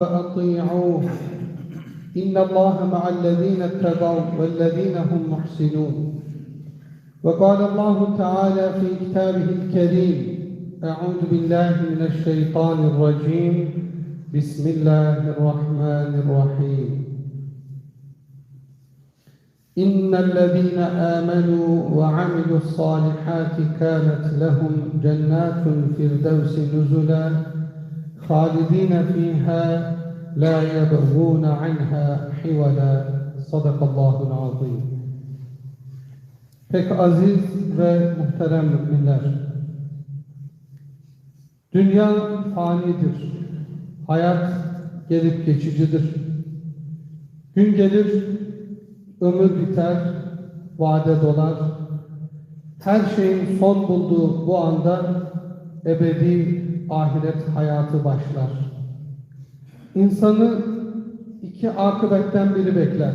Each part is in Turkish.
فأطيعوه. إن الله مع الذين اتقوا والذين هم محسنون. وقال الله تعالى في كتابه الكريم أعوذ بالله من الشيطان الرجيم. بسم الله الرحمن الرحيم. إن الذين آمنوا وعملوا الصالحات كانت لهم جنات الفردوس نزلا خالدين فيها لا يبغون عنها حولا صدق الله العظيم Pek aziz ve muhterem müminler. Dünya fanidir. Hayat gelip geçicidir. Gün gelir, ömür biter, vade dolar. Her şeyin son bulduğu bu anda ebedi ahiret hayatı başlar. İnsanı iki akıbetten biri bekler.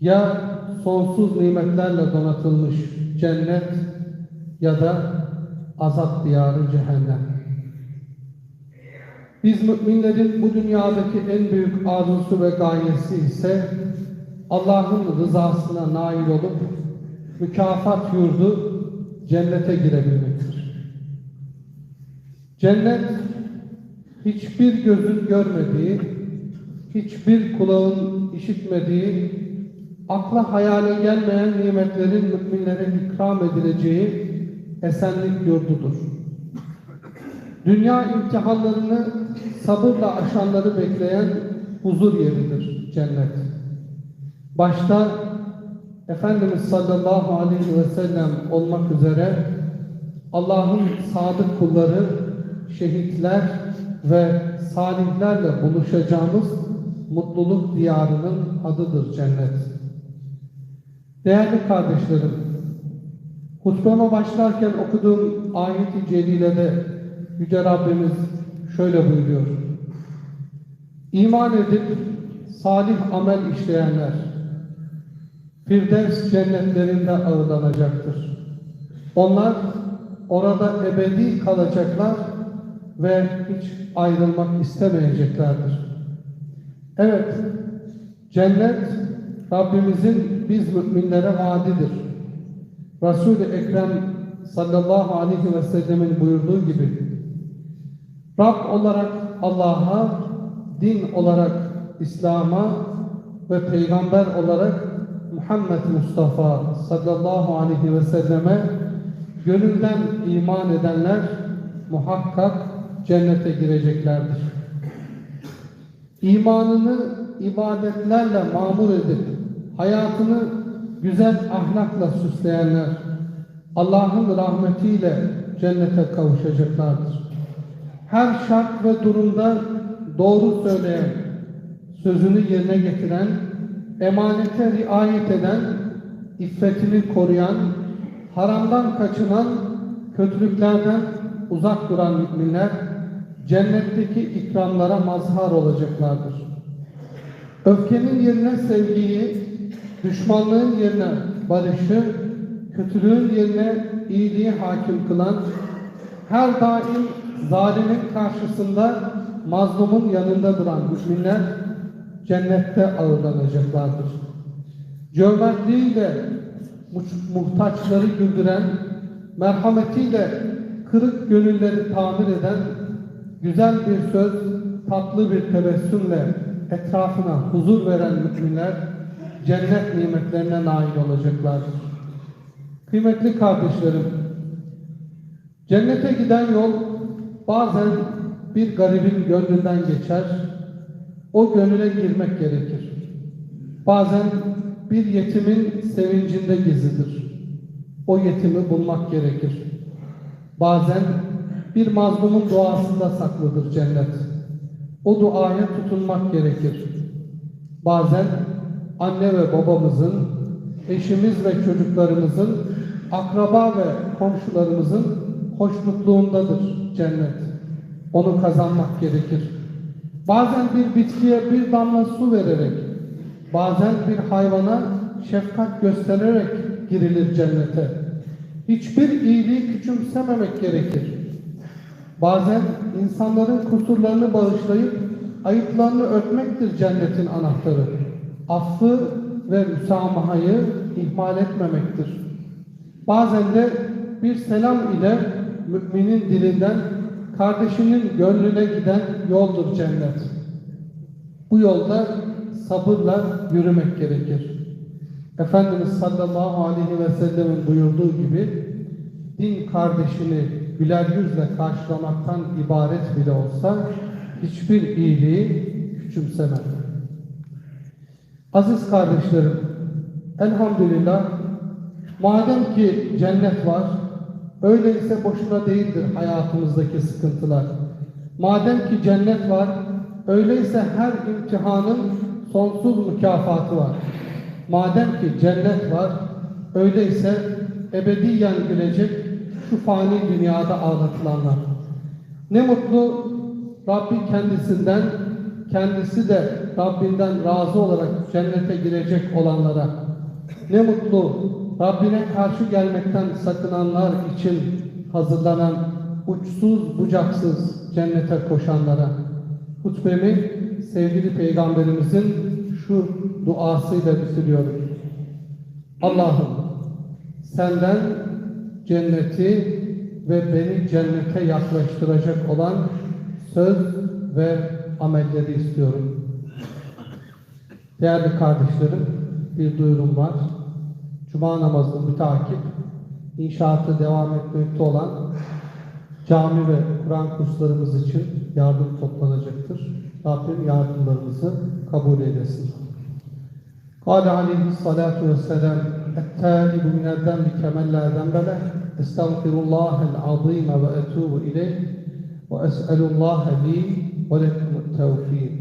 Ya sonsuz nimetlerle donatılmış cennet ya da azap diyarı cehennem. Biz müminlerin bu dünyadaki en büyük arzusu ve gayesi ise Allah'ın rızasına nail olup mükafat yurdu cennete girebilmektir. Cennet hiçbir gözün görmediği, hiçbir kulağın işitmediği, akla hayale gelmeyen nimetlerin müminlere ikram edileceği esenlik yurdudur. Dünya imtihanlarını sabırla aşanları bekleyen huzur yeridir cennet. Başta Efendimiz sallallahu aleyhi ve sellem olmak üzere Allah'ın sadık kulları, şehitler ve salihlerle buluşacağımız mutluluk diyarının adıdır cennet. Değerli kardeşlerim, hutbeme başlarken okuduğum ayet-i celilede Yüce Rabbimiz şöyle buyuruyor. İman edip salih amel işleyenler Firdevs cennetlerinde ağırlanacaktır. Onlar orada ebedi kalacaklar ve hiç ayrılmak istemeyeceklerdir. Evet, cennet Rabbimizin biz müminlere vaadidir. Resul-i Ekrem sallallahu aleyhi ve sellemin buyurduğu gibi Rab olarak Allah'a, din olarak İslam'a ve peygamber olarak Muhammed Mustafa sallallahu aleyhi ve selleme gönülden iman edenler muhakkak cennete gireceklerdir. İmanını ibadetlerle mamur edip hayatını güzel ahlakla süsleyenler Allah'ın rahmetiyle cennete kavuşacaklardır. Her şart ve durumda doğru söyleyen, sözünü yerine getiren, emanete riayet eden, iffetini koruyan, haramdan kaçınan, kötülüklerden uzak duran müminler cennetteki ikramlara mazhar olacaklardır. Öfkenin yerine sevgiyi, düşmanlığın yerine barışı, kötülüğün yerine iyiliği hakim kılan, her daim zalimin karşısında mazlumun yanında duran müminler cennette ağırlanacaklardır. Cömertliğiyle muhtaçları güldüren, merhametiyle kırık gönülleri tamir eden, güzel bir söz, tatlı bir tebessümle etrafına huzur veren müminler cennet nimetlerine nail olacaklardır. Kıymetli kardeşlerim, cennete giden yol bazen bir garibin gönlünden geçer, o gönüle girmek gerekir. Bazen bir yetimin sevincinde gizlidir. O yetimi bulmak gerekir. Bazen bir mazlumun duasında saklıdır cennet. O duaya tutunmak gerekir. Bazen anne ve babamızın, eşimiz ve çocuklarımızın, akraba ve komşularımızın hoşnutluğundadır cennet. Onu kazanmak gerekir. Bazen bir bitkiye bir damla su vererek, bazen bir hayvana şefkat göstererek girilir cennete. Hiçbir iyiliği küçümsememek gerekir. Bazen insanların kusurlarını bağışlayıp ayıplarını örtmektir cennetin anahtarı. Affı ve müsamahayı ihmal etmemektir. Bazen de bir selam ile müminin dilinden kardeşinin gönlüne giden yoldur cennet. Bu yolda sabırla yürümek gerekir. Efendimiz sallallahu aleyhi ve sellemin buyurduğu gibi din kardeşini güler yüzle karşılamaktan ibaret bile olsa hiçbir iyiliği küçümseme. Aziz kardeşlerim, elhamdülillah madem ki cennet var, öyleyse boşuna değildir hayatımızdaki sıkıntılar. Madem ki cennet var, öyleyse her imtihanın sonsuz mükafatı var. Madem ki cennet var, öyleyse ebediyen gülecek şu fani dünyada ağlatılanlar. Ne mutlu Rabbi kendisinden, kendisi de Rabbinden razı olarak cennete girecek olanlara. Ne mutlu Rabbine karşı gelmekten sakınanlar için hazırlanan uçsuz bucaksız cennete koşanlara. Hutbemi sevgili Peygamberimizin şu duasıyla bitiriyorum. Allah'ım senden cenneti ve beni cennete yaklaştıracak olan söz ve amelleri istiyorum. Değerli kardeşlerim, bir duyurum var. Cuma namazını mütakip, inşaatı devam etmekte olan cami ve Kur'an kurslarımız için yardım toplanacaktır. Rabbim yardımlarımızı kabul eylesin. Kale aleyhissalatu vesselam التائب من الذنب كمن لا ذنب له. استغفر الله العظيم وأتوب إليه وأسأل الله لي ولكم التوفيق.